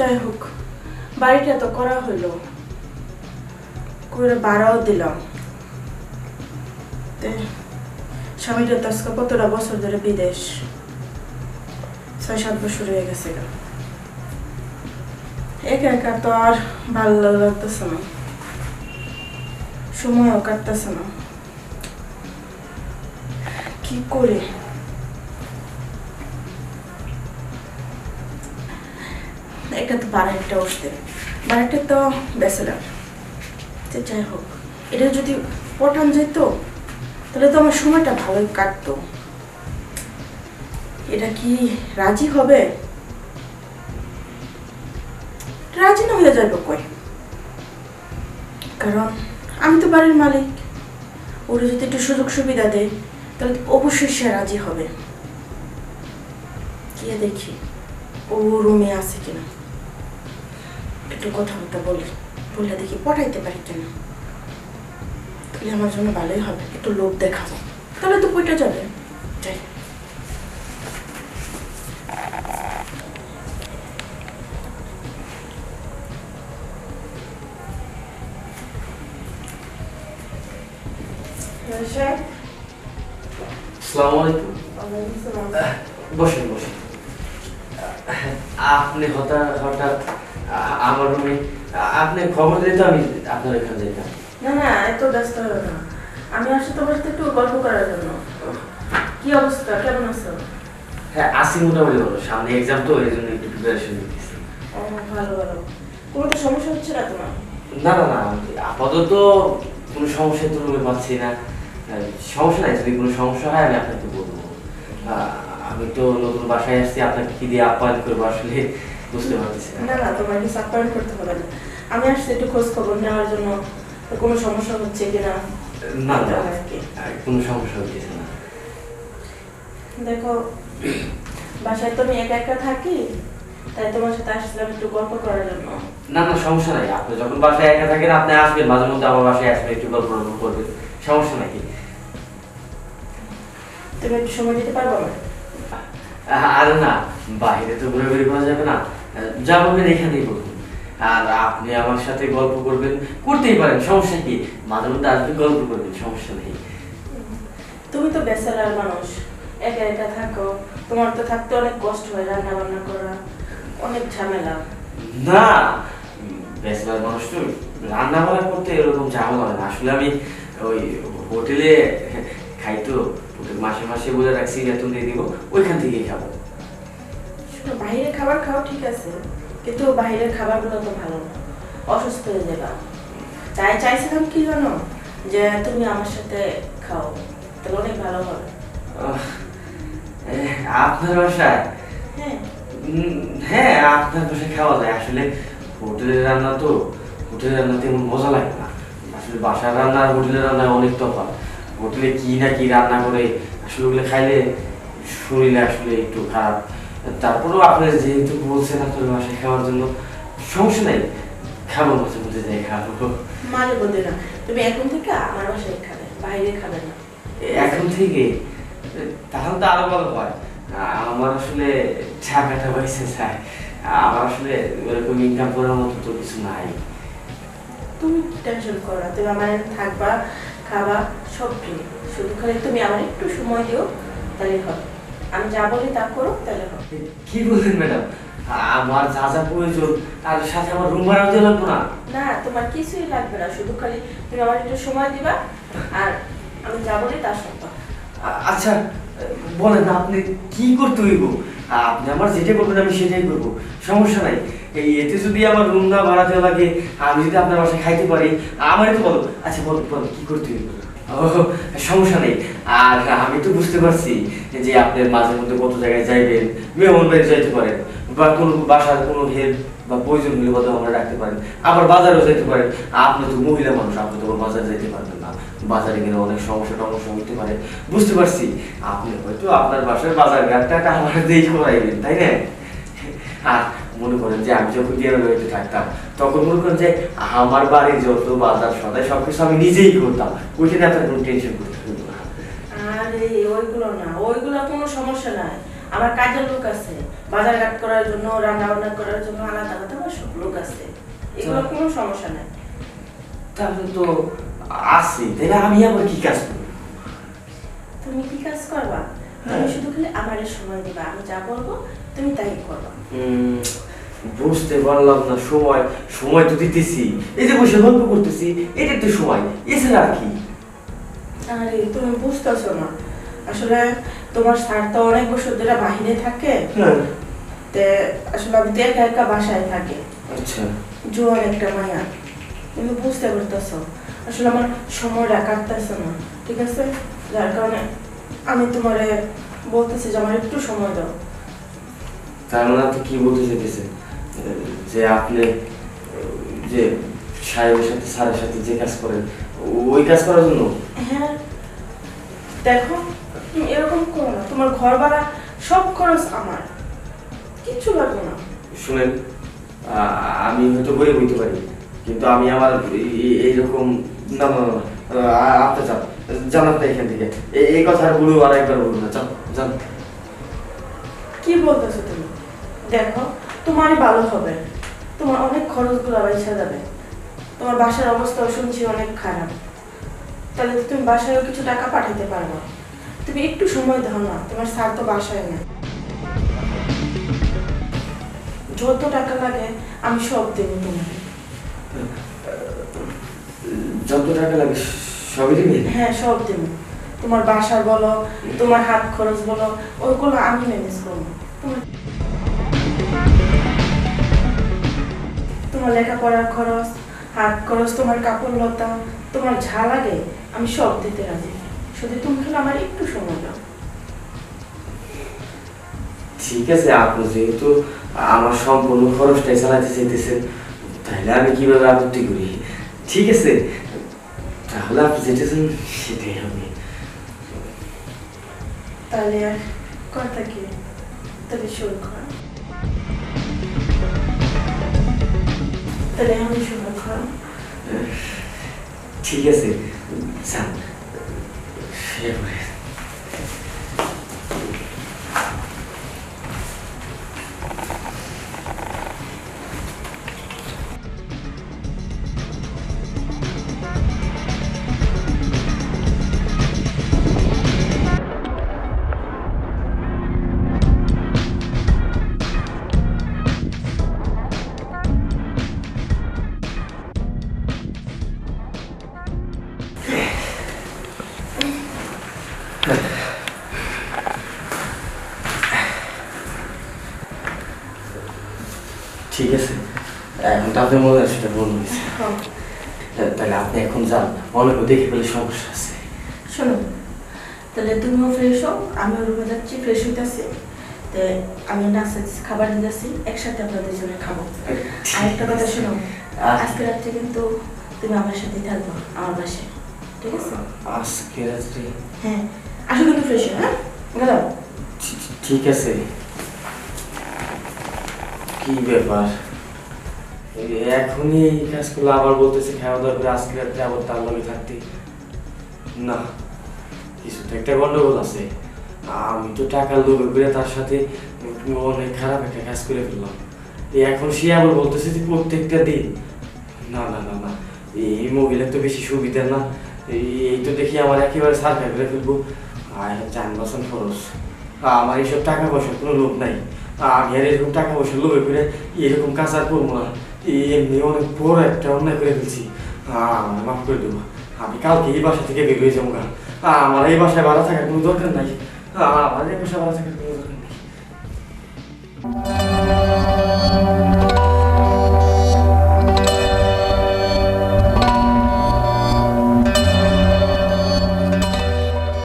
যাই হোক, বাড়িটা তো করা হইল। করে ভাড়াও দিলাম। স্বামীটা তো কতটা বছর ধরে বিদেশ? ছয় সাত বছর হয়ে গেছে। একা একা তো আর ভালো লাগতেছে না। সময়ও কাটতেছে না। কি করে? এটা তো বাড়িটা উঠতে বাড়িটা তো বেসেলাম তো যাই হোক, এটা যদি পটান যেত, তাহলে তো আমার সময়টা ভালোই কাটতো। এটা কি রাজি হবে? রাজি না হয়ে যাবে কই? কারণ আমি তো বাড়ির মালিক। ওরা যদি একটু সুযোগ সুবিধা দেয়, তাহলে অবশ্যই সে রাজি হবে। গিয়ে দেখি ও রুমে আছে কিনা। একটু কথাবার্তা বলি বললে দেখি পটাইতে পারি কিনা। তাহলে আমার জন্য ভালোই হবে একটু লোভ দেখাবো। তাহলে তো বইটা যাবে। যাই। আসসালামু আলাইকুম। আহ, বসেন বসেন। আপনি হঠাৎ হঠাৎ আমার রুমে আপনি খবর দিলে তো আমি আপনার এখানে যেতাম। না না এত ব্যস্ত হবে না আমি আসলে তোমার সাথে একটু গল্প করার জন্য। কি অবস্থা? কেমন আছো? হ্যাঁ আসি মোটামুটি ভালো। সামনে এক্সাম তো এই জন্য একটু প্রিপারেশন নিতেছি। ও ভালো ভালো। কোনো তো সমস্যা হচ্ছে না তোমার? না না না আপাতত কোনো সমস্যা তো রুমে পাচ্ছি না। সমস্যা নাই যদি কোনো সমস্যা হয় আমি আপনাকে বলব। আমি তো নতুন বাসায় আসছি আপনাকে কি দিয়ে আপ্যায়ন করব আসলে? বুঝতে পারতেছি। না না না তোমার করতে হবে না। আমি আসছি একটু খোঁজ খবর নেওয়ার জন্য কোনো সমস্যা হচ্ছে কিনা না না আর কি। আর কোনো সমস্যা হচ্ছে না। দেখো বাসায় তো আমি একা একা থাকি তাই তোমার সাথে আসছিলাম একটু গল্প করার জন্য। না না সমস্যা নাই। আপনি যখন বাসায় একা থাকেন আপনি আসবেন মাঝে মধ্যে আমার বাসায় আসবেন একটু গল্প টল্প করবেন। সমস্যা নাকি তুমি একটু সময় দিতে পারব না আরে না বাইরে তো ঘোরাঘুরি করা যাবে না। যা বলবেন এখানেই বলুন। আর আপনি আমার সাথে গল্প করবেন করতেই পারেন সমস্যা কি? মাঝে মধ্যে আসবেন গল্প করবেন সমস্যা নেই। তুমি তো বেসালার মানুষ। একা একা থাকো তোমার তো থাকতে অনেক কষ্ট হয় রান্না বান্না করা। অনেক ঝামেলা। না ব্যাচেলার মানুষ তো রান্না বান্না করতে এরকম ঝামেলা হয় না। আসলে আমি ওই হোটেলে খাই তো মাসে মাসে বলে রাখছি বেতন দিয়ে দিব ওইখান থেকেই খাব। শুনো বাইরের খাবার খাও ঠিক আছে কিন্তু বাইরের খাবারগুলো তো ভালো না। অসুস্থ হয়ে যাবা। তাই চাইছিলাম কি জানো? যে তুমি আমার সাথে খাও তাহলে অনেক ভালো হবে। আপনার বাসায়? হ্যাঁ। হ্যাঁ আপনার বাসায় খাওয়া যায়। আসলে হোটেলের রান্না তো হোটেলের রান্না তেমন মজা লাগে না। আসলে বাসার রান্না আর হোটেলের রান্না অনেক তফাৎ। হোটেলে কি না কি রান্না করে আসলে ওগুলো খাইলে শরীরে আসলে একটু খারাপ তারপরেও আপনি যেহেতু বলছেন আপনার বাসায় খাওয়ার জন্য সমস্যা নেই খাব মাঝে মধ্যে যাই খাব। মাঝে বলতে না তুমি এখন থেকে আমার বাসায় খাবে বাইরে খাবে না। এখন থেকে? তাহলে তো আরও ভালো হয়। আমার আসলে টাকাটা পয়সা চাই। আমার আসলে ওরকম ইনকাম করার মতো তো কিছু নাই। তুমি টেনশন করো না তুমি আমার থাকবা খাবা সব ফ্রি শুধু খালি তুমি আমার একটু সময় দিও তাহলে হবে। আমি যা বলি তা করো তাহলে কি বললেন ম্যাডাম? আমার যা যা প্রয়োজন তার সাথে আমার রুম ভাড়া দিতে লাগবো না। না তোমার কিছুই লাগবে না শুধু খালি তুমি আমার একটু সময় দিবা আর আমি যা বলি তা শুনবা আচ্ছা বলেন আপনি কি করতে হইব? আপনি আমার যেটা করবেন আমি সেটাই করব। সমস্যা নাই। এই এতে যদি আমার রুম না ভাড়া দেওয়া লাগে আমি যদি আপনার বাসায় খাইতে পারি আমারই তো বলো। আচ্ছা বলো বলো কি করতে হইব? সমস্যা নেই। আর আমি তো বুঝতে পারছি যে আপনার মাঝে মধ্যে কত জায়গায় যাইবেন, মেহমান বাড়ি যাইতে পারেন, বা কোনো বাসার কোনো হেল্প বা প্রয়োজন হলে কথা আমরা রাখতে পারেন। আবার বাজারেও যেতে পারেন। আপনি তো মহিলা মানুষ, আপনি তো বাজারে যেতে পারবেন না। বাজারে গেলে অনেক সমস্যা টমস্যা হইতে পারে। বুঝতে পারছি। আপনি হয়তো আপনার বাসার বাজার ঘাটটা আমার দিয়ে করাইবেন তাই না? আর মনে করেন যে আমি যখন বাড়িতে থাকতাম তখন মনে করেন যে আমার বাড়ির যত বাজার সদাই সবকিছু আমি নিজেই করতাম। ওইখানে আপনার কোনো টেনশন করতে হতো না। আরে ওইগুলো না ওইগুলো কোনো সমস্যা নাই। আমার কাজের লোক আছে বাজার ঘাট করার জন্য রান্না বান্না করার জন্য আলাদা আলাদা আমার সব লোক আছে। এগুলো কোনো সমস্যা নাই। তাহলে তো আসি তাহলে আমি আবার কি কাজ করব? তুমি কি কাজ করবা? তুমি হ্যাঁ। শুধু খালি আমারে সময় দিবা আমি যা বলব তুমি তাই করবা। বুঝতে পারলাম না সময় সময় তো দিতেছি। এই যে বসে গল্প করতেছি এটা তো সময়। এছাড়া আর কি? আরে তুমি বুঝতেছো না। আসলে তোমার স্যার তো অনেক বছর ধরে বাহিরে থাকে। হ্যাঁ। তে আসলে আমি তো একা একা বাসায় থাকি। আচ্ছা। জোয়ান একটা মায়া। তুমি বুঝতে পারতেছো। আসলে আমার সময়টা কাটতেছে না ঠিক আছে? যার কারণে আমি তোমারে বলতেছি যে আমার একটু সময় দাও। তার মানে কি বলতে চাইতেছেন যে আপনি যে সাহেবের সাথে স্যারের সাথে যে কাজ করেন ওই কাজ করার জন্য? হ্যাঁ। দেখো তুমি এরকম করো না। তোমার ঘর ভাড়া সব খরচ আমার। কিচ্ছু লাগবে না। শুনেন আমি হয়তো গরিব হইতে পারি কিন্তু আমি আমার এই- এই- এইরকম না না না, না আ- আপনি যান যান আপনি এখান থেকে। এই- কথা আর বলব আর একবার বলব না যান যান। কি বলতেছো তুমি? দেখো তোমারই ভালো হবে। তোমার অনেক খরচগুলো বাইসা যাবে। তোমার বাসার অবস্থাও শুনছি অনেক খারাপ। তাহলে তো তুমি বাসায়ও কিছু টাকা পাঠাতে পারবে। তুমি একটু সময় দাও না তোমার স্যার তো বাসায় নেই। যত টাকা লাগে আমি সব দেবো তোমাকে। যত টাকা লাগে সবই দিবেন হ্যাঁ সব দেবো। তোমার বাসার বলো তোমার হাত খরচ বলো ওইগুলো আমি ম্যানেজ করব। তোমার তোমার লেখাপড়ার খরচ হাত খরচ তোমার কাপড় লতা তোমার যা লাগে আমি সব দিতে রাজি। শুধু তুমি আমার একটু সময় দাও। ঠিক আছে আপনি যেহেতু আমার সম্পূর্ণ খরচটাই চালাতে চাইতেছেন তাহলে আমি কীভাবে আপত্তি করি? ঠিক আছে তাহলে আপনি যেটা চান সেটাই হবে। তাহলে আর কথা কি? তাহলে শুরু কর। তাহলে আমি শুরু কর ঠিক আছে যান ঠিক আছে। এখন তো আপনি মনে হয়। সেটা বলুন তাহলে আপনি এখন যান। অনেকে দেখে ফেলে সমস্যা আছে। শোনো তাহলে তুমিও ফ্রেশ হও আমিও রুমে যাচ্ছি ফ্রেশ হইতেছি। তো আমি নাস্তা খাবার দিতেছি একসাথে আমরা দুজনে খাব। আরেকটা কথা শোনো আজকে রাত্রে কিন্তু তুমি আমার সাথেই থাকব আমার বাসায়। ঠিক আছে? আজকে রাত্রে? হ্যাঁ। হ্যাঁ? ঠিক আছে। কি ব্যাপার? এখনই এই কাজগুলো আবার আজকে রাত্রে আবার তার থাকতে। না, কিছু তো একটা গন্ডগোল আছে। আমি তো টাকা লোভে করে তার সাথে অনেক খারাপ একটা কাজ করে ফেললাম। এখন সে আবার বলতেছে যে প্রত্যেকটা দিন। না না না না, এই মোবাইলের তো বেশি সুবিধা না। এই তো দেখি আমার একেবারে সার্ভে করে ফেলব। আর যান বাসন খরচ। আমার এইসব টাকা পয়সার কোনো লোভ নাই। আমি আর এরকম টাকা পয়সা লোভে করে এরকম কাজ আর করব না। এমনি অনেক বড় একটা অন্যায় করে ফেলছি। আমার মাফ করে দেবো আমি কালকে এই বাসা থেকে বের হয়ে যাব। আমার এই বাসায় ভাড়া থাকার কোনো দরকার নাই। আমার এই বাসায় ভাড়া থাকার কোনো দরকার নেই।